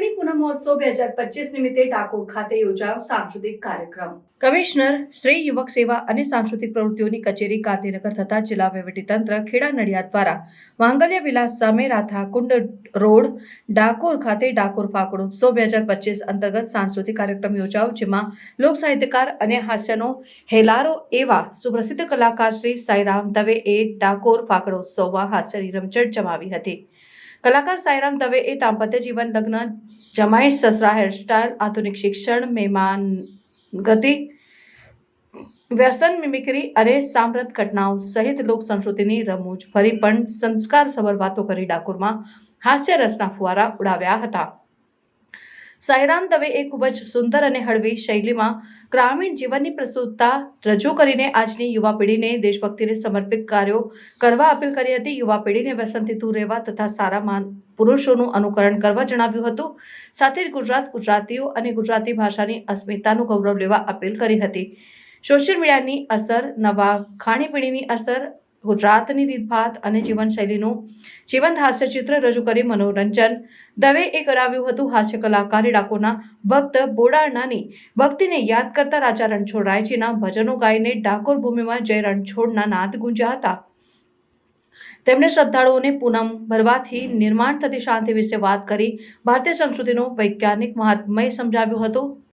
મહોત્સવ બે હજાર પચીસ નિમિત્તે ડાકોર ખાતે યોજાયો સાંસ્કૃતિક કાર્યક્રમ કમિશનર શ્રી યુવક સેવા અને સાંસ્કૃતિક પ્રવૃત્તિઓની કચેરી ગાંધીનગર તથા જિલ્લા વહીવટીતંત્ર ખેડા નડિયાદ દ્વારા માંગલ્ય વિલાસ સામે રાધા કુંડ રોડ ડાકોર ખાતે ડાકોર ફાકડ ઉત્સવ બે હજાર પચીસ અંતર્ગત સાંસ્કૃતિક કાર્યક્રમ યોજાયો જેમાં લોક સાહિત્યકાર અને હાસ્યનો હેલારો એવા સુપ્રસિદ્ધ કલાકાર શ્રી સાઈરામ દવેએ ડાકોર ફાકડ ઉત્સવમાં હાસ્યની રમઝટ જમાવી હતી। કલાકાર સાઈરામ દવેએ દાંપત્ય જીવન લગ્ન, જમાઈ સસરા હેરસ્ટાઇલ આધુનિક શિક્ષણ, મહેમાન ગતિ, વ્યસન મિમિક્રી અને સામ્રત ઘટનાઓ સહિત લોક સંસ્કૃતિની રમૂજ ભરી પણ સંસ્કાર સભર વાતો કરી ડાકોરમાં હાસ્ય રસના ફુવારા ઉડાવ્યા હતા. સાઈરામ એ ખૂબ જ સુંદર અને હળવી શૈલીમાં ગ્રામીણ જીવનની પ્રસ્તુતતા રજૂ કરીને આજની યુવા પેઢીને દેશભક્તિને સમર્પિત કાર્યો કરવા અપીલ કરી હતી. યુવા પેઢીને વ્યસનથી દૂર રહેવા તથા સારા માન પુરુષોનું અનુકરણ કરવા જણાવ્યું હતું. સાથે જ ગુજરાત ગુજરાતીઓ અને ગુજરાતી ભાષાની અસ્મિતાનું ગૌરવ લેવા અપીલ કરી હતી. સોશિયલ મીડિયાની અસર, નવા ખાણીપીણીની અસર ગુજરાતની રીતભાત અને જીવનશૈલીનું જીવંત હાસ્ય ચિત્ર રજૂ કરી મનોરંજન. દવે એ કરાવ્યું હતું હાસ્ય કલાકાર ડાકોના ભક્ત બોડાણાની ભક્તિને યાદ કરતા રાજા રણછોડ રાયજીના ભજનો ગાઈને ડાકોર ભૂમિમાં જય રણછોડના નાદ ગુંજ્યા હતા. તેમણે શ્રદ્ધાળુઓને પૂનમ ભરવાથી નિર્માણ થતી શાંતિ વિશે વાત કરી. ભારતીય સંસ્કૃતિનું વૈજ્ઞાનિક મહાત્મય સમજાવ્યું હતું.